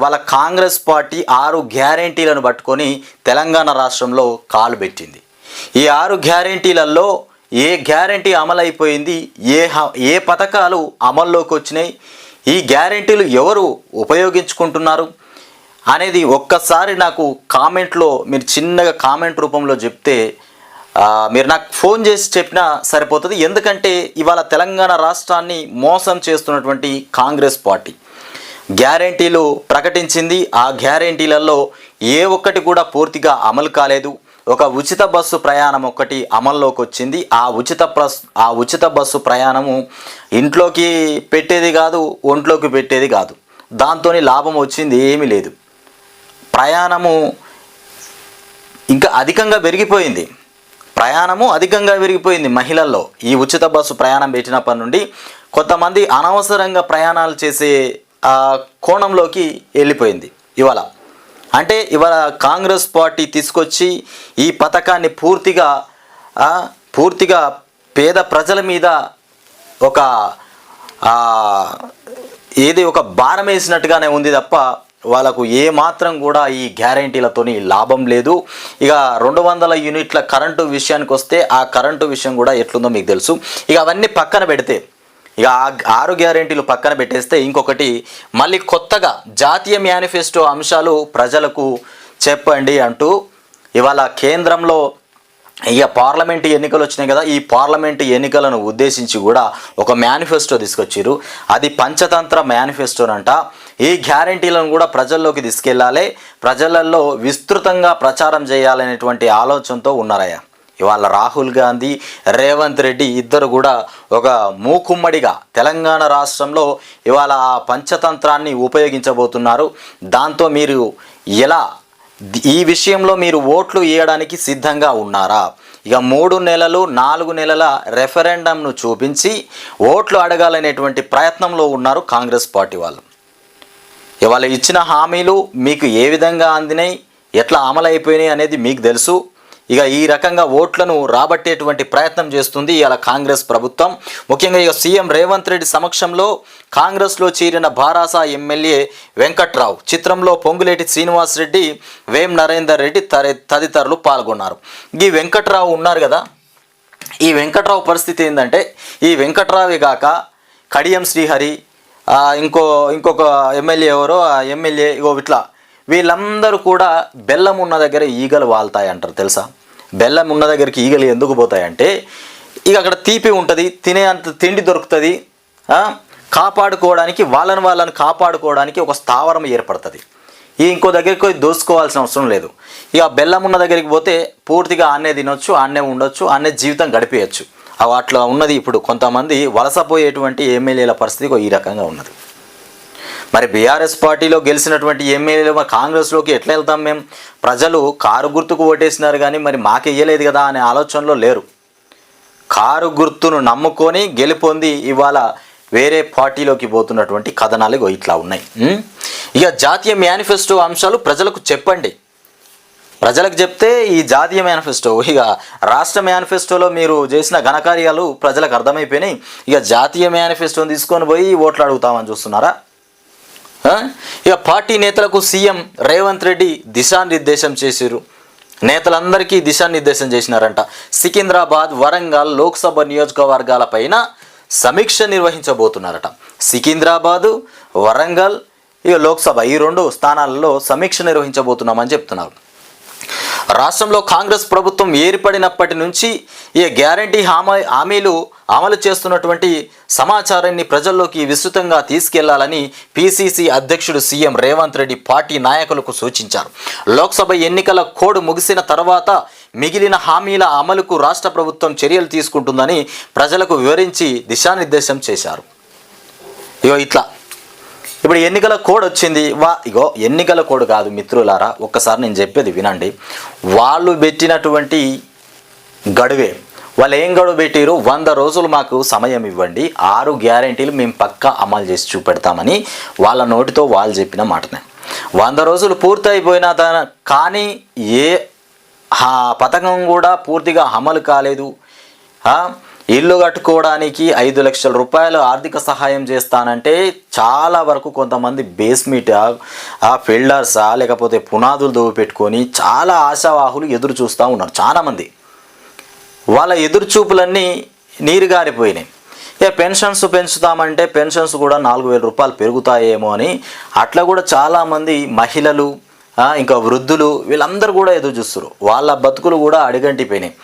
వాళ్ళ కాంగ్రెస్ పార్టీ ఆరు గ్యారంటీలను పట్టుకొని తెలంగాణ రాష్ట్రంలో కాలు పెట్టింది. ఈ ఆరు గ్యారంటీలలో ఏ గ్యారంటీ అమలైపోయింది ఏ హ- ఏ పథకాలు అమల్లోకి వచ్చినాయి ఈ గ్యారంటీలు ఎవరు ఉపయోగించుకుంటున్నారు అనేది ఒక్కసారి నాకు కామెంట్లో మీరు చిన్నగా కామెంట్ రూపంలో చెప్తే మీరు నాకు ఫోన్ చేసి చెప్పినా సరిపోతుంది. ఎందుకంటే ఇవాళ తెలంగాణ రాష్ట్రాన్ని మోసం చేస్తున్నటువంటి కాంగ్రెస్ పార్టీ. గ్యారంటీలు ప్రకటించింది. ఆ గ్యారంటీలలో ఏ ఒక్కటి కూడా పూర్తిగా అమలు కాలేదు. ఒక ఉచిత బస్సు ప్రయాణం ఒకటి అమల్లోకి వచ్చింది ఆ ఉచిత బస్ ఆ ఉచిత బస్సు ప్రయాణము ఇంట్లోకి పెట్టేది కాదు ఒంట్లోకి పెట్టేది కాదు. దాంతో లాభం వచ్చింది ఏమీ లేదు. ప్రయాణము ఇంకా అధికంగా పెరిగిపోయింది. ప్రయాణము అధికంగా పెరిగిపోయింది మహిళల్లో. ఈ ఉచిత బస్సు ప్రయాణం పెట్టినప్పటి నుండి కొంతమంది అనవసరంగా ప్రయాణాలు చేసే కోణంలోకి వెళ్ళిపోయింది ఇవాళ. అంటే ఇవాళ కాంగ్రెస్ పార్టీ తీసుకొచ్చి ఈ పథకాన్ని పూర్తిగా పూర్తిగా పేద ప్రజల మీద ఒక ఏది ఒక భారం వేసినట్టుగానే ఉంది తప్ప వాళ్ళకు ఏమాత్రం కూడా ఈ గ్యారంటీలతోని లాభం లేదు. ఇక రెండు వందల యూనిట్ల కరెంటు విషయానికి వస్తే ఆ కరెంటు విషయం కూడా ఎట్లుందో మీకు తెలుసు. ఇక అవన్నీ పక్కన పెడితే ఇక ఆరు గ్యారెంటీలు పక్కన పెట్టేస్తే ఇంకొకటి మళ్ళీ కొత్తగా జాతీయ మేనిఫెస్టో అంశాలు ప్రజలకు చెప్పండి అంటూ ఇవాళ కేంద్రంలో ఇక పార్లమెంట్ ఎన్నికలు వచ్చినాయి కదా ఈ పార్లమెంట్ ఎన్నికలను ఉద్దేశించి కూడా ఒక మేనిఫెస్టో తీసుకొచ్చారు అది పంచతంత్ర మేనిఫెస్టోనంట. ఈ గ్యారంటీలను కూడా ప్రజల్లోకి తీసుకెళ్ళాలి ప్రజలలో విస్తృతంగా ప్రచారం చేయాలనేటువంటి ఆలోచనతో ఉన్నారయ్యా. ఇవాళ రాహుల్ గాంధీ రేవంత్ రెడ్డి ఇద్దరు కూడా ఒక మూకుమ్మడిగా తెలంగాణ రాష్ట్రంలో ఇవాళ ఆ పంచతంత్రాన్ని ఉపయోగించబోతున్నారు. దాంతో మీరు ఎలా ఈ విషయంలో మీరు ఓట్లు వేయడానికి సిద్ధంగా ఉన్నారా? ఇక మూడు నెలలు నాలుగు నెలల రెఫరెండంను చూపించి ఓట్లు అడగాలనేటువంటి ప్రయత్నంలో ఉన్నారు కాంగ్రెస్ పార్టీ వాళ్ళు. ఇవాళ ఇచ్చిన హామీలు మీకు ఏ విధంగా అందినాయి? ఎట్లా అమలైపోయినాయి అనేది మీకు తెలుసు. ఇక ఈ రకంగా ఓట్లను రాబట్టేటువంటి ప్రయత్నం చేస్తుంది ఇవాళ కాంగ్రెస్ ప్రభుత్వం. ముఖ్యంగా ఇక సీఎం రేవంత్ రెడ్డి సమక్షంలో కాంగ్రెస్లో చేరిన బారాస ఎమ్మెల్యే వెంకట్రావు. చిత్రంలో పొంగులేటి శ్రీనివాస్ రెడ్డి వేం నరేందర్ రెడ్డి తదితరులు పాల్గొన్నారు. ఈ వెంకట్రావు ఉన్నారు కదా. ఈ వెంకట్రావు పరిస్థితి ఏంటంటే ఈ వెంకట్రావే కాక కడియం శ్రీహరి ఇంకో ఇంకొక ఎమ్మెల్యే ఎవరో ఎమ్మెల్యే ఇగో ఇట్లా వీళ్ళందరూ కూడా బెల్లం ఉన్న దగ్గర ఈగలు వాళ్తాయి అంటారు తెలుసా? బెల్లం ఉన్న దగ్గరికి ఈగలు ఎందుకు పోతాయంటే ఇక అక్కడ తీపి ఉంటుంది తినే అంత తిండి దొరుకుతుంది కాపాడుకోవడానికి వాళ్ళని వాళ్ళని కాపాడుకోవడానికి ఒక స్థావరం ఏర్పడుతుంది. ఈ ఇంకో దగ్గరికి పోయి దోసుకోవాల్సిన అవసరం లేదు. ఇక బెల్లం ఉన్న దగ్గరికి పోతే పూర్తిగా ఆన్నే తినొచ్చు ఆన్నే ఉండొచ్చు ఆన్నే జీవితం గడిపేయచ్చు. అట్లా ఉన్నది ఇప్పుడు కొంతమంది వలసపోయేటువంటి ఎమ్మెల్యేల పరిస్థితి ఈ రకంగా ఉన్నది. మరి బీఆర్ఎస్ పార్టీలో గెలిచినటువంటి ఎమ్మెల్యేలు మరి కాంగ్రెస్లోకి ఎట్లా వెళ్తాం మేము ప్రజలు కారు గుర్తుకు ఓటేసినారు కానీ మరి మాకు ఇయ్యలేదు కదా అనే ఆలోచనలో లేరు. కారు గుర్తును నమ్ముకొని గెలుపొంది ఇవాళ వేరే పార్టీలోకి పోతున్నటువంటి కథనాలు ఇట్లా ఉన్నాయి. ఇక జాతీయ మేనిఫెస్టో అంశాలు ప్రజలకు చెప్పండి. ప్రజలకు చెప్తే ఈ జాతీయ మేనిఫెస్టో ఇక రాష్ట్ర మేనిఫెస్టోలో మీరు చేసిన ఘనకార్యాలు ప్రజలకు అర్థమైపోయినాయి. ఇక జాతీయ మేనిఫెస్టోని తీసుకొని పోయి ఓట్లు అడుగుతామని చూస్తున్నారా? ఇక పార్టీ నేతలకు సీఎం రేవంత్ రెడ్డి దిశానిర్దేశం చేశారు నేతలందరికీ దిశానిర్దేశం చేసినారంట. సికింద్రాబాద్ వరంగల్ లోక్సభ నియోజకవర్గాలపైన సమీక్ష నిర్వహించబోతున్నారట. సికింద్రాబాదు వరంగల్ ఇక లోక్సభ ఈ రెండు స్థానాలలో సమీక్ష నిర్వహించబోతున్నామని చెప్తున్నారు. రాష్ట్రంలో కాంగ్రెస్ ప్రభుత్వం ఏర్పడినప్పటి నుంచి ఈ గ్యారంటీ హామీ హామీలు అమలు చేస్తున్నటువంటి సమాచారాన్ని ప్రజల్లోకి విస్తృతంగా తీసుకెళ్ళాలని పిసిసి అధ్యక్షుడు సీఎం రేవంత్ రెడ్డి పార్టీ నాయకులకు సూచించారు. లోక్సభ ఎన్నికల కోడ్ ముగిసిన తర్వాత మిగిలిన హామీల అమలుకు రాష్ట్ర ప్రభుత్వం చర్యలు తీసుకుంటుందని ప్రజలకు వివరించి దిశానిర్దేశం చేశారు. ఇగో ఇట్లా. ఇప్పుడు ఎన్నికల కోడ్ వచ్చింది. వా ఇగో ఎన్నికల కోడ్ కాదు మిత్రులారా ఒక్కసారి నేను చెప్పేది వినండి. వాళ్ళు పెట్టినటువంటి గడువే వాళ్ళు ఏం గడువు పెట్టారు వంద రోజులు మాకు సమయం ఇవ్వండి. ఆరు గ్యారంటీలు మేము పక్కా అమలు చేసి చూపెడతామని వాళ్ళ నోటితో వాళ్ళు చెప్పిన మాటనే. వంద రోజులు పూర్తయిపోయిన కానీ ఏ ఆ పథకం కూడా పూర్తిగా అమలు కాలేదు. ఇల్లు కట్టుకోవడానికి ఐదు లక్షల రూపాయలు ఆర్థిక సహాయం చేస్తానంటే చాలా వరకు కొంతమంది బేస్మెంట్ ఆ ఫిల్డర్సా లేకపోతే పునాదులు దోవి పెట్టుకొని చాలా ఆశావాహులు ఎదురు చూస్తూ ఉన్నారు చాలామంది వాళ్ళ ఎదురు చూపులన్నీ నీరు గారిపోయినాయి ఏ పెన్షన్స్ పెంచుతామంటే పెన్షన్స్ కూడా నాలుగు వేల రూపాయలు పెరుగుతాయేమో అని అట్లా కూడా చాలామంది మహిళలు ఇంకా వృద్ధులు వీళ్ళందరూ కూడా ఎదురు చూస్తారు వాళ్ళ బతుకులు కూడా అడిగంటిపోయినాయి.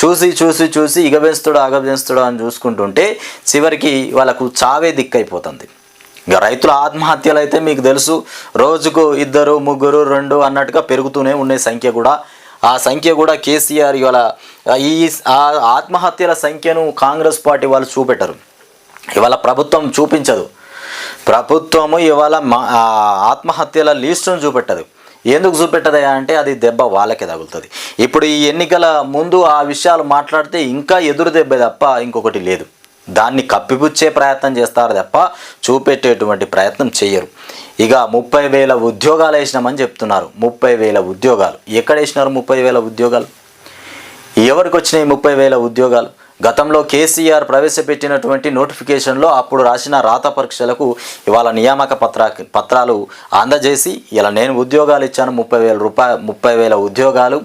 చూసి చూసి చూసి ఇగ పెంచుతాడు అని చూసుకుంటుంటే చివరికి వాళ్ళకు చావే దిక్కైపోతుంది. ఇక రైతుల ఆత్మహత్యలు అయితే మీకు తెలుసు రోజుకు ఇద్దరు ముగ్గురు రెండు అన్నట్టుగా పెరుగుతూనే ఉండే సంఖ్య కూడా ఆ సంఖ్య కూడా కేసీఆర్ ఇవాళ ఈ ఆ ఆత్మహత్యల సంఖ్యను కాంగ్రెస్ పార్టీ వాళ్ళు చూపెట్టరు. ఇవాళ ప్రభుత్వం చూపించదు. ప్రభుత్వము ఇవాళ మా- ఆత్మహత్యల లిస్టును చూపెట్టదు. ఎందుకు చూపెట్టదయా అంటే అది దెబ్బ వాళ్ళకే తగులుతుంది. ఇప్పుడు ఈ ఎన్నికల ముందు ఆ విషయాలు మాట్లాడితే ఇంకా ఎదురు దెబ్బ తప్ప ఇంకొకటి లేదు. దాన్ని కప్పిపుచ్చే ప్రయత్నం చేస్తారు తప్ప చూపెట్టేటువంటి ప్రయత్నం చేయరు ఇక ముప్పై వేల ఉద్యోగాలు వేసినామని చెప్తున్నారు. ముప్పై వేల ఉద్యోగాలు. ఎక్కడ వేసినారు ముప్పై వేల ఉద్యోగాలు? ఎవరికి వచ్చినాయి ముప్పై వేల ఉద్యోగాలు? గతంలో కేసీఆర్ ప్రవేశపెట్టినటువంటి నోటిఫికేషన్లో అప్పుడు రాసిన రాత పరీక్షలకు ఇవాళ నియామక పత్ర పత్రాలు అందజేసి ఇలా నేను ఉద్యోగాలు ఇచ్చాను ముప్పై వేల రూపాయ ముప్పై వేల ఉద్యోగాలు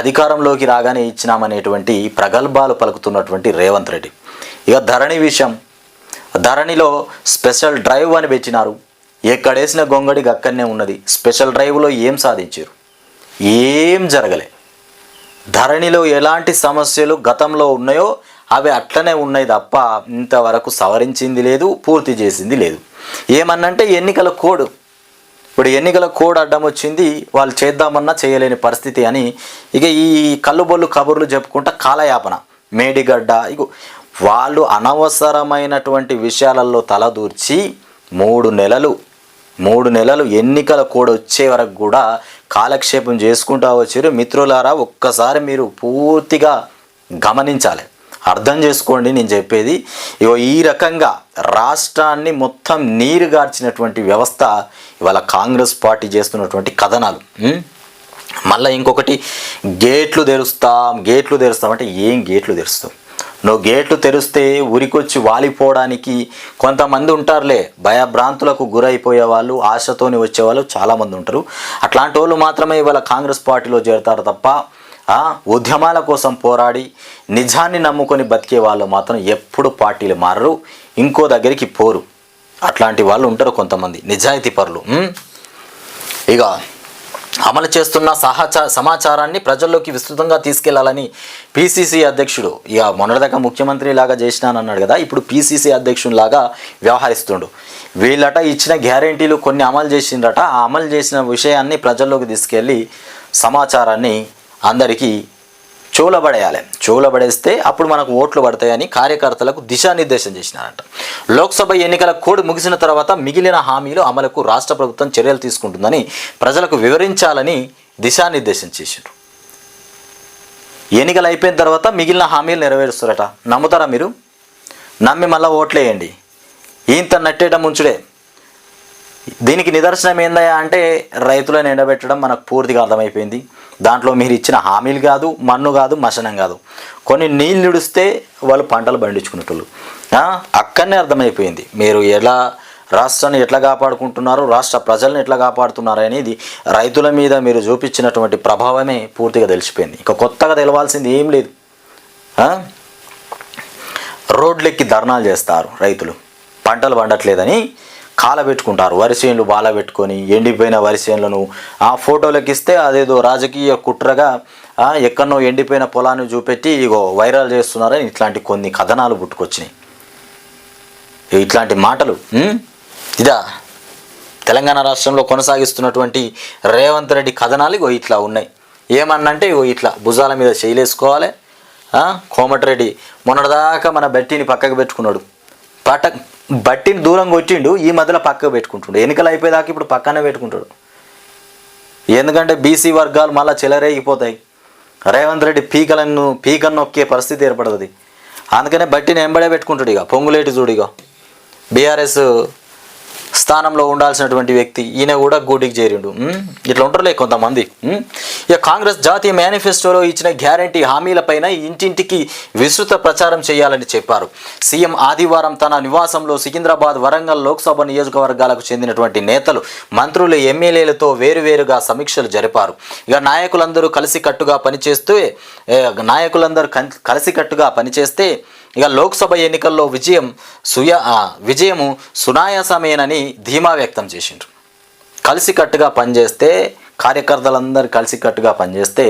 అధికారంలోకి రాగానే ఇచ్చినామనేటువంటి ప్రగల్భాలు పలుకుతున్నటువంటి రేవంత్ రెడ్డి. ఇక ధరణి విషయం. ధరణిలో స్పెషల్ డ్రైవ్ అని పెట్టినారు. ఎక్కడేసిన గొంగడికి అక్కడనే ఉన్నది. స్పెషల్ డ్రైవ్లో ఏం సాధించారు? ఏం జరగలే. ధరణిలో ఎలాంటి సమస్యలు గతంలో ఉన్నాయో అవి అట్లనే ఉన్నాయి తప్ప ఇంతవరకు సవరించింది లేదు పూర్తి చేసింది లేదు. ఏమన్నంటే ఎన్నికల కోడ్. ఇప్పుడు ఎన్నికల కోడ్ అడ్డం వచ్చింది వాళ్ళు చేద్దామన్నా చేయలేని పరిస్థితి అని ఇక ఈ కళ్ళుబొల్లు కబుర్లు చెప్పుకుంటా కాలయాపన. మేడిగడ్డ ఇగో వాళ్ళు అనవసరమైనటువంటి విషయాలలో తలదూర్చి మూడు నెలలు మూడు నెలలు ఎన్నికల కోడ్ వచ్చే వరకు కూడా కాలక్షేపం చేసుకుంటా వచ్చారు. మిత్రులారా ఒక్కసారి మీరు పూర్తిగా గమనించాలి. అర్థం చేసుకోండి నేను చెప్పేది. ఇగో ఈ రకంగా రాష్ట్రాన్ని మొత్తం నీరు గార్చినటువంటి వ్యవస్థ ఇవాళ కాంగ్రెస్ పార్టీ చేస్తున్నటువంటి కథనాలు. మళ్ళీ ఇంకొకటి గేట్లు తెరుస్తాం గేట్లు తెరుస్తాం. అంటే ఏం గేట్లు తెరుస్తాం? నువ్వు గేట్లు తెరిస్తే ఉరికొచ్చి వాలిపోవడానికి కొంతమంది ఉంటారులే. భయభ్రాంతులకు గురైపోయే వాళ్ళు ఆశతోని వచ్చేవాళ్ళు చాలామంది ఉంటారు. అట్లాంటి వాళ్ళు మాత్రమే ఇవాళ కాంగ్రెస్ పార్టీలో చేరతారు తప్ప ఉద్యమాల కోసం పోరాడి నిజాన్ని నమ్ముకొని బతికే వాళ్ళు మాత్రం ఎప్పుడు పార్టీలు మారరు ఇంకో దగ్గరికి పోరు. అట్లాంటి వాళ్ళు ఉంటారు కొంతమంది. నిజాయితీ పరులు. ఇక అమలు చేస్తున్న సహచా సమాచారాన్ని ప్రజల్లోకి విస్తృతంగా తీసుకెళ్ళాలని పిసిసి అధ్యక్షుడు ఇక మొన్నటిదాకా ముఖ్యమంత్రి లాగా చేసినానన్నాడు కదా ఇప్పుడు పిసిసి అధ్యక్షునిలాగా వ్యవహరిస్తుండు. వీళ్ళట ఇచ్చిన గ్యారెంటీలు కొన్ని అమలు చేసిండ్రట ఆ అమలు చేసిన విషయాన్ని ప్రజల్లోకి తీసుకెళ్ళి సమాచారాన్ని అందరికీ చూలబడేయాలి చూలబడేస్తే అప్పుడు మనకు ఓట్లు పడతాయని కార్యకర్తలకు దిశానిర్దేశం చేసినారంట. లోక్సభ ఎన్నికల కోడ్ ముగిసిన తర్వాత మిగిలిన హామీలు అమలుకు రాష్ట్ర ప్రభుత్వం చర్యలు తీసుకుంటుందని ప్రజలకు వివరించాలని దిశానిర్దేశం చేసిండ్రు. ఎన్నికలు అయిపోయిన తర్వాత మిగిలిన హామీలు నెరవేరుస్తారట. నమ్ముతారా మీరు? నమ్మి మళ్ళీ ఓట్లేయండి. ఈంత నట్టేట ముంచుడే. దీనికి నిదర్శనం ఏందయ్యా అంటే రైతులను ఎండబెట్టడం మనకు పూర్తిగా అర్థమైపోయింది. దాంట్లో మీరు ఇచ్చిన హామీలు కాదు మన్ను కాదు మసనం కాదు. కొన్ని నీళ్ళు నిడిస్తే వాళ్ళు పంటలు పండించుకునేటోళ్ళు. అక్కడనే అర్థమైపోయింది. మీరు ఎలా రాష్ట్రాన్ని ఎట్లా కాపాడుకుంటున్నారు రాష్ట్ర ప్రజల్ని ఎట్లా కాపాడుతున్నారు అనేది రైతుల మీద మీరు చూపించినటువంటి ప్రభావమే పూర్తిగా తెలిసిపోయింది. ఇక కొత్తగా తెలవాల్సింది ఏం లేదు. రోడ్లెక్కి ధర్నాలు చేస్తారు రైతులు. పంటలు పండట్లేదని కాలబెట్టుకుంటారు. వరిసేన్లు బాల పెట్టుకొని ఎండిపోయిన వరిసేన్లను ఆ ఫోటోలకు ఇస్తే అదేదో రాజకీయ కుట్రగా ఎక్కడనో ఎండిపోయిన పొలాన్ని చూపెట్టి ఇగో వైరల్ చేస్తున్నారని ఇట్లాంటి కొన్ని కథనాలు పుట్టుకొచ్చినాయి. ఇట్లాంటి మాటలు ఇదా? తెలంగాణ రాష్ట్రంలో కొనసాగిస్తున్నటువంటి రేవంత్ రెడ్డి కథనాలు ఇగో ఇట్లా ఉన్నాయి. ఏమన్నంటే ఇగో ఇట్లా భుజాల మీద చేయలేసుకోవాలి కోమటిరెడ్డి మొన్నటిదాకా మన బట్టిని పక్కకు పెట్టుకున్నాడు. పట బట్టిని దూరం కొట్టిండు ఈ మధ్యలో పక్కకు పెట్టుకుంటుండు. ఎన్నికలు అయిపోయేదాకా ఇప్పుడు పక్కనే పెట్టుకుంటాడు. ఎందుకంటే బీసీ వర్గాలు మళ్ళీ చెలరేగిపోతాయి. రేవంత్ రెడ్డి పీకలను పీకను నొక్కే పరిస్థితి ఏర్పడుతుంది. అందుకనే బట్టిని ఎంబడే పెట్టుకుంటాడు ఇక. పొంగులేటి చూడు ఇక. బీఆర్ఎస్ స్థానంలో ఉండాల్సినటువంటి వ్యక్తి ఈయన కూడా గూటికి చేరిండు. ఇట్లా ఉంటారులే కొంతమంది. ఇక కాంగ్రెస్ జాతీయ మేనిఫెస్టోలో ఇచ్చిన గ్యారంటీ హామీలపైన ఇంటింటికి విస్తృత ప్రచారం చేయాలని చెప్పారు. సీఎం ఆదివారం తన నివాసంలో సికింద్రాబాద్ వరంగల్ లోక్సభ నియోజకవర్గాలకు చెందినటువంటి నేతలు మంత్రులు ఎమ్మెల్యేలతో వేరువేరుగా సమీక్షలు జరిపారు. ఇక నాయకులందరూ కలిసికట్టుగా పనిచేస్తూ నాయకులందరూ కలిసికట్టుగా పనిచేస్తే ఇక లోక్సభ ఎన్నికల్లో విజయం సుయ విజయము సునాయాసమేనని ధీమా వ్యక్తం చేసిండ్రు. కలిసికట్టుగా పనిచేస్తే కార్యకర్తలందరూ కలిసికట్టుగా పనిచేస్తే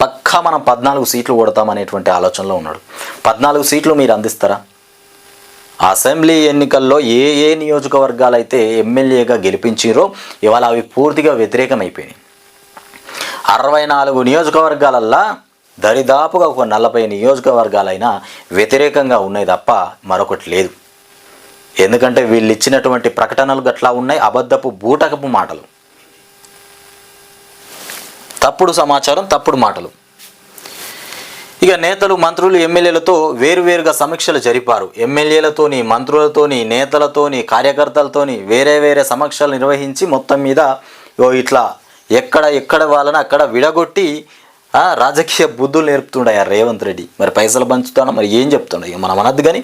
పక్కా మనం పద్నాలుగు సీట్లు కొడతామనేటువంటి ఆలోచనలో ఉన్నాడు. పద్నాలుగు సీట్లు మీరు అందిస్తారా? అసెంబ్లీ ఎన్నికల్లో ఏ ఏ నియోజకవర్గాలు అయితే ఎమ్మెల్యేగా గెలిపించారో ఇవాళ అవి పూర్తిగా వ్యతిరేకమైపోయినాయి. అరవై నాలుగు నియోజకవర్గాలల్లా దరిదాపుగా ఒక నలభై నియోజకవర్గాలైనా వ్యతిరేకంగా ఉన్నాయి తప్ప మరొకటి లేదు. ఎందుకంటే వీళ్ళు ఇచ్చినటువంటి ప్రకటనలు గట్లా ఉన్నాయి అబద్ధపు బూటకపు మాటలు. తప్పుడు సమాచారం తప్పుడు మాటలు. ఇక నేతలు మంత్రులు ఎమ్మెల్యేలతో వేరువేరుగా సమీక్షలు జరిపారు. ఎమ్మెల్యేలతోని మంత్రులతోని నేతలతోని కార్యకర్తలతోని వేరే వేరే సమీక్షలు నిర్వహించి మొత్తం మీద ఓ ఇట్లా ఎక్కడ ఎక్కడ వాళ్ళని అక్కడ విడగొట్టి రాజకీయ బుద్ధులు నేర్పుతుండే రేవంత్ రెడ్డి. మరి పైసలు పంచుతాను? మరి ఏం చెప్తుండే? ఇక మనం అనద్దు కానీ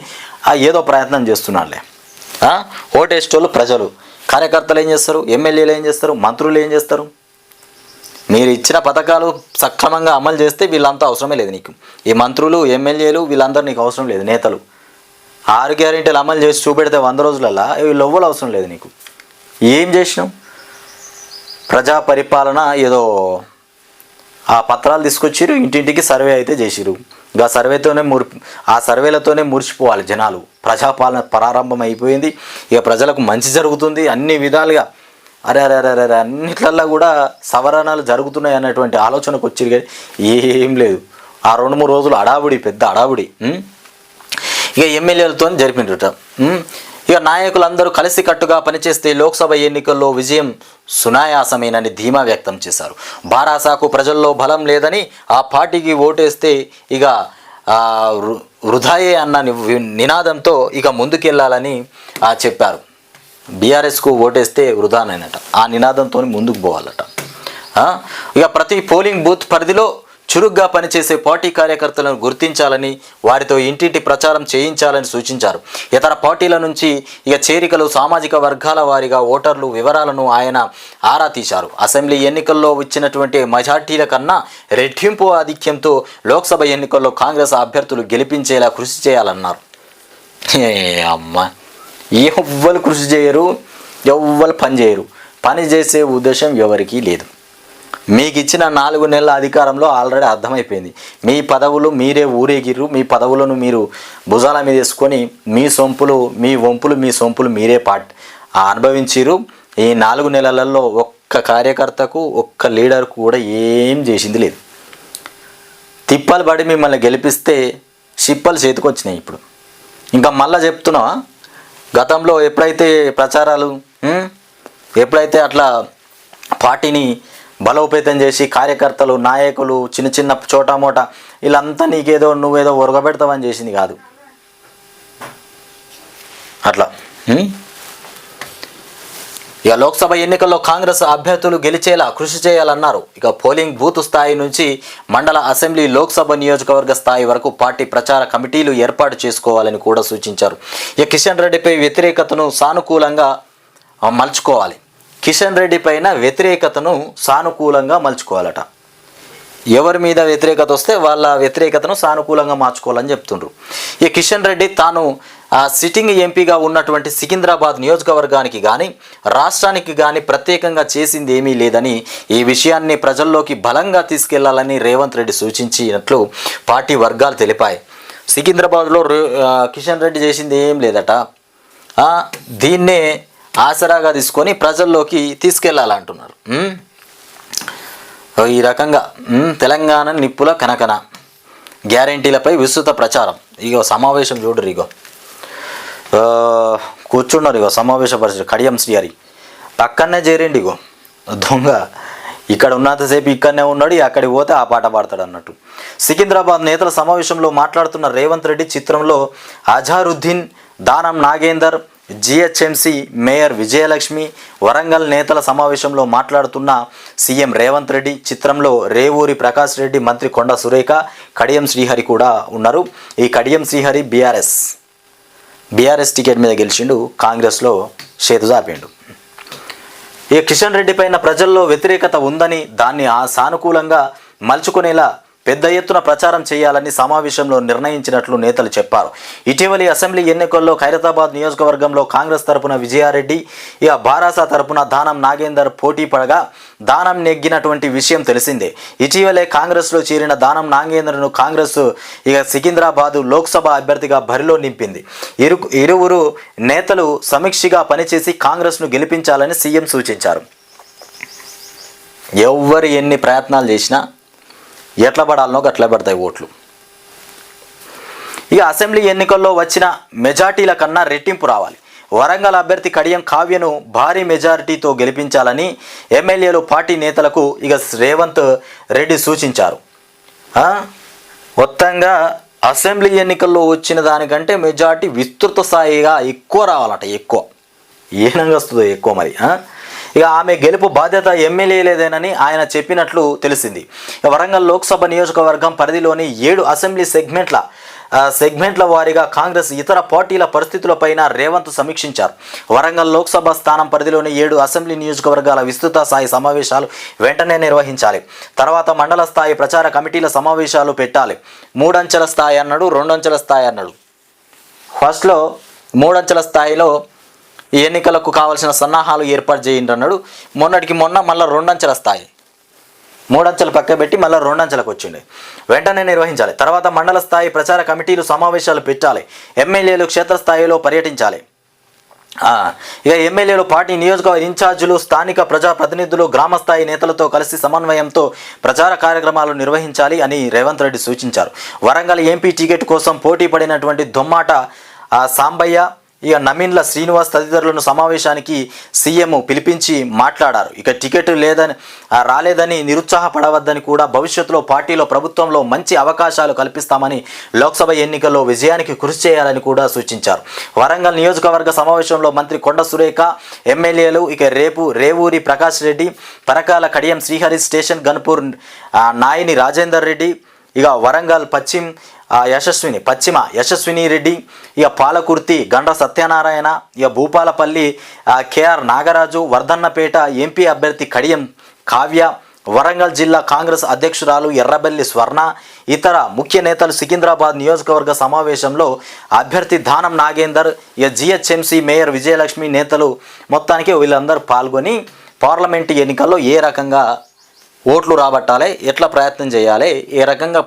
ఆ ఏదో ప్రయత్నం చేస్తున్నాడులే. ఓటేసేటోళ్ళు ప్రజలు. కార్యకర్తలు ఏం చేస్తారు? ఎమ్మెల్యేలు ఏం చేస్తారు? మంత్రులు ఏం చేస్తారు? మీరు ఇచ్చిన పథకాలు సక్రమంగా అమలు చేస్తే వీళ్ళంతా అవసరమే లేదు నీకు. ఈ మంత్రులు ఎమ్మెల్యేలు వీళ్ళందరూ నీకు అవసరం లేదు నేతలు. ఆరు గ్యారెంటీలు అమలు చేసి చూపెడితే వంద రోజులల్లా వీళ్ళు ఎవ్వరు అవసరం లేదు నీకు. ఏం చేసినాం ప్రజా పరిపాలన ఏదో ఆ పత్రాలు తీసుకొచ్చిరు ఇంటింటికి సర్వే అయితే చేసిరు ఇంకా సర్వేతోనే మురి ఆ సర్వేలతోనే మురిసిపోవాలి జనాలు. ప్రజాపాలన ప్రారంభం అయిపోయింది ఇక ప్రజలకు మంచి జరుగుతుంది అన్ని విధాలుగా. అరే అరే అరే అరే అన్నిట్లల్లో కూడా సవరణలు జరుగుతున్నాయి అన్నటువంటి ఆలోచనకు వచ్చిరు కానీ ఏం లేదు. ఆ రెండు మూడు రోజులు అడావుడి పెద్ద అడావుడి ఇక ఎమ్మెల్యేలతో జరిపినట ఇక నాయకులందరూ కలిసికట్టుగా పనిచేస్తే లోక్సభ ఎన్నికల్లో విజయం సునాయాసమేనని ధీమా వ్యక్తం చేశారు. బారాసాకు ప్రజల్లో బలం లేదని ఆ పార్టీకి ఓటేస్తే ఇక వృధాయే అన్న నినాదంతో ఇక ముందుకెళ్ళాలని ఆ, చెప్పారు. బీఆర్ఎస్కు ఓటేస్తే వృధానైనట. ఆ నినాదంతో ముందుకు పోవాలట. ఇక ప్రతి పోలింగ్ బూత్ పరిధిలో చురుగ్గా పనిచేసే పార్టీ కార్యకర్తలను గుర్తించాలని వారితో ఇంటింటి ప్రచారం చేయించాలని సూచించారు. ఇతర పార్టీల నుంచి ఇక చేరికలు సామాజిక వర్గాల వారిగా ఓటర్లు వివరాలను ఆయన ఆరా తీశారు. అసెంబ్లీ ఎన్నికల్లో వచ్చినటువంటి మెజార్టీల కన్నా రెట్టింపు ఆధిక్యంతో లోక్సభ ఎన్నికల్లో కాంగ్రెస్ అభ్యర్థులు గెలిపించేలా కృషి చేయాలన్నారు. అమ్మ ఎవ్వరు కృషి చేయరు ఎవ్వరు పని చేయరు. పని చేసే ఉద్దేశం ఎవరికీ లేదు. మీకు ఇచ్చిన నాలుగు నెలల అధికారంలో ఆల్రెడీ అర్థమైపోయింది. మీ పదవులు మీరే ఊరేగిర్రు మీ పదవులను మీరు భుజాల మీద వేసుకొని మీ సొంపులు మీ వంపులు మీ సొంపులు మీరే పాట్ అనుభవించిరు ఈ నాలుగు నెలలలో ఒక్క కార్యకర్తకు ఒక్క లీడర్కు కూడా ఏం చేసింది లేదు. తిప్పలు పడి మిమ్మల్ని గెలిపిస్తే షిప్పలు చేతికొచ్చినాయి ఇప్పుడు. ఇంకా మళ్ళా చెప్తున్నా గతంలో ఎప్పుడైతే ప్రచారాలు ఎప్పుడైతే అట్లా పార్టీని బలోపేతం చేసి కార్యకర్తలు నాయకులు చిన్న చిన్న చోటామోట వీళ్ళంతా నీకేదో నువ్వేదో ఒరగబెడతావని చేసింది కాదు. అట్లా. ఇక లోక్సభ ఎన్నికల్లో కాంగ్రెస్ అభ్యర్థులు గెలిచేలా కృషి చేయాలన్నారు. ఇక పోలింగ్ బూత్ స్థాయి నుంచి మండల అసెంబ్లీ లోక్సభ నియోజకవర్గ స్థాయి వరకు పార్టీ ప్రచార కమిటీలు ఏర్పాటు చేసుకోవాలని కూడా సూచించారు. ఇక కిషన్ రెడ్డిపై వ్యతిరేకతను సానుకూలంగా మలుచుకోవాలి. కిషన్ రెడ్డి పైన వ్యతిరేకతను సానుకూలంగా మలుచుకోవాలట. ఎవరి మీద వ్యతిరేకత వస్తే వాళ్ళ వ్యతిరేకతను సానుకూలంగా మార్చుకోవాలని చెప్తుండ్రు. ఈ కిషన్ రెడ్డి తాను ఆ సిట్టింగ్ ఎంపీగా ఉన్నటువంటి సికింద్రాబాద్ నియోజకవర్గానికి కానీ రాష్ట్రానికి కానీ ప్రత్యేకంగా చేసింది ఏమీ లేదని ఈ విషయాన్ని ప్రజల్లోకి బలంగా తీసుకెళ్ళాలని రేవంత్ రెడ్డి సూచించినట్లు పార్టీ వర్గాలు తెలిపాయి. సికింద్రాబాద్లో రే- కిషన్ రెడ్డి చేసింది ఏం లేదట. దీన్నే ఆసరాగా తీసుకొని ప్రజల్లోకి తీసుకెళ్ళాలంటున్నారు. ఈ రకంగా తెలంగాణ నిప్పుల కనకన గ్యారంటీలపై విస్తృత ప్రచారం. ఇగో సమావేశం చూడరు ఇగో. కూర్చున్నారు ఇగో సమావేశ పరిస్థితి కడియం శ్రీహరి. పక్కనే చేరండి ఇగో. దొంగ ఇక్కడ ఉన్నంతసేపు ఇక్కడనే ఉన్నాడు అక్కడికి పోతే ఆ పాట పాడతాడు అన్నట్టు. సికింద్రాబాద్ నేతల సమావేశంలో మాట్లాడుతున్న రేవంత్ రెడ్డి చిత్రంలో అజారుద్దీన్ దానం నాగేందర్ జిహెచ్ఎంసీ మేయర్ విజయలక్ష్మి వరంగల్ నేతల సమావేశంలో మాట్లాడుతున్న సీఎం రేవంత్ రెడ్డి చిత్రంలో రేవూరి ప్రకాష్ రెడ్డి మంత్రి కొండ సురేఖ కడియం శ్రీహరి కూడా ఉన్నారు. ఈ Kadiyam Srihari BRS. BRS ticket మీద గెలిచిండు కాంగ్రెస్లో చేతు జాపిండు ఈ కిషన్ రెడ్డి పైన ప్రజల్లో వ్యతిరేకత ఉందని దాన్ని ఆ సానుకూలంగా మలుచుకునేలా పెద్ద ఎత్తున ప్రచారం చేయాలని సమావేశంలో నిర్ణయించినట్లు నేతలు చెప్పారు. ఇటీవలి అసెంబ్లీ ఎన్నికల్లో ఖైరతాబాద్ నియోజకవర్గంలో కాంగ్రెస్ తరపున విజయారెడ్డి ఇక బారాసా తరపున దానం నాగేందర్ పోటీ పడగా దానం నెగ్గినటువంటి విషయం తెలిసిందే. ఇటీవలే కాంగ్రెస్లో చేరిన దానం నాగేందర్ను కాంగ్రెస్ ఇక సికింద్రాబాదు లోక్సభ అభ్యర్థిగా బరిలో నింపింది. ఇరు ఇరువురు నేతలు సమీక్షగా పనిచేసి కాంగ్రెస్ను గెలిపించాలని సీఎం సూచించారు. ఎవ్వరు ఎన్ని ప్రయత్నాలు చేసినా ఎట్లా పడాలనో అట్లా పడతాయి ఓట్లు. ఇక అసెంబ్లీ ఎన్నికల్లో వచ్చిన మెజార్టీల కన్నా రెట్టింపు రావాలి. వరంగల్ అభ్యర్థి కడియం కావ్యను భారీ మెజారిటీతో గెలిపించాలని ఎమ్మెల్యేలు పార్టీ నేతలకు ఇక రేవంత్ రెడ్డి సూచించారు. మొత్తంగా అసెంబ్లీ ఎన్నికల్లో వచ్చిన దానికంటే మెజార్టీ విస్తృత స్థాయిగా ఎక్కువ రావాలట ఎక్కువ. ఏనంగా వస్తుందో ఎక్కువ మరి ఇక ఆమె గెలుపు బాధ్యత ఎమ్మెల్యేలేదేనని ఆయన చెప్పినట్లు తెలిసింది. వరంగల్ లోక్సభ నియోజకవర్గం పరిధిలోని ఏడు అసెంబ్లీ సెగ్మెంట్ల సెగ్మెంట్ల వారీగా కాంగ్రెస్ ఇతర పార్టీల పరిస్థితులపైన రేవంత్ సమీక్షించారు. వరంగల్ లోక్సభ స్థానం పరిధిలోని ఏడు అసెంబ్లీ నియోజకవర్గాల విస్తృత స్థాయి సమావేశాలు వెంటనే నిర్వహించాలి. తర్వాత మండల స్థాయి ప్రచార కమిటీల సమావేశాలు పెట్టాలి. మూడంచెల స్థాయి అన్నాడు రెండంచెల స్థాయి అన్నాడు. ఫస్ట్లో మూడంచెల స్థాయిలో ఈ ఎన్నికలకు కావాల్సిన సన్నాహాలు ఏర్పాటు చేయండి అన్నాడు మొన్నటికి మొన్న మళ్ళీ రెండంచెల స్థాయి. మూడంచెలు పక్క పెట్టి మళ్ళీ రెండంచెలకు వచ్చింది వెంటనే నిర్వహించాలి. తర్వాత మండల స్థాయి ప్రచార కమిటీలు సమావేశాలు పెట్టాలి. ఎమ్మెల్యేలు క్షేత్రస్థాయిలో పర్యటించాలి. ఇక ఎమ్మెల్యేలు పార్టీ నియోజకవర్గ ఇన్ఛార్జీలు స్థానిక ప్రజాప్రతినిధులు గ్రామస్థాయి నేతలతో కలిసి సమన్వయంతో ప్రచార కార్యక్రమాలు నిర్వహించాలి అని రేవంత్ రెడ్డి సూచించారు. వరంగల్ ఎంపీ టికెట్ కోసం పోటీ పడినటువంటి దొమ్మాట సాంబయ్య ఇక నమీన్ల శ్రీనివాస్ తదితరులను సమావేశానికి సీఎం పిలిపించి మాట్లాడారు. ఇక టికెట్ లేదని రాలేదని నిరుత్సాహపడవద్దని కూడా భవిష్యత్తులో పార్టీలో ప్రభుత్వంలో మంచి అవకాశాలు కల్పిస్తామని లోక్సభ ఎన్నికల్లో విజయానికి కృషి చేయాలని కూడా సూచించారు. వరంగల్ నియోజకవర్గ సమావేశంలో మంత్రి కొండ సురేఖ ఎమ్మెల్యేలు ఇక రేపు రేవూరి ప్రకాష్ రెడ్డి పరకాల కడియం శ్రీహరి స్టేషన్ గన్పూర్ నాయని నాయిని రాజేందర్ రెడ్డి ఇక వరంగల్ పశ్చిమ యశస్విని పశ్చిమ యశస్విని రెడ్డి ఇక పాలకుర్తి గండ్ర సత్యనారాయణ ఇక భూపాలపల్లి కేఆర్ నాగరాజు వర్ధన్నపేట ఎంపీ అభ్యర్థి కడియం కావ్య వరంగల్ జిల్లా కాంగ్రెస్ అధ్యక్షురాలు ఎర్రబెల్లి స్వర్ణ ఇతర ముఖ్య నేతలు సికింద్రాబాద్ నియోజకవర్గ సమావేశంలో అభ్యర్థి దానం నాగేందర్ ఇక జిహెచ్ఎంసీ మేయర్ విజయలక్ష్మి నేతలు మొత్తానికి వీళ్ళందరూ పాల్గొని పార్లమెంటు ఎన్నికల్లో ఏ రకంగా ఓట్లు రాబట్టాలి ఎట్లా ప్రయత్నం చేయాలి ఏ రకంగా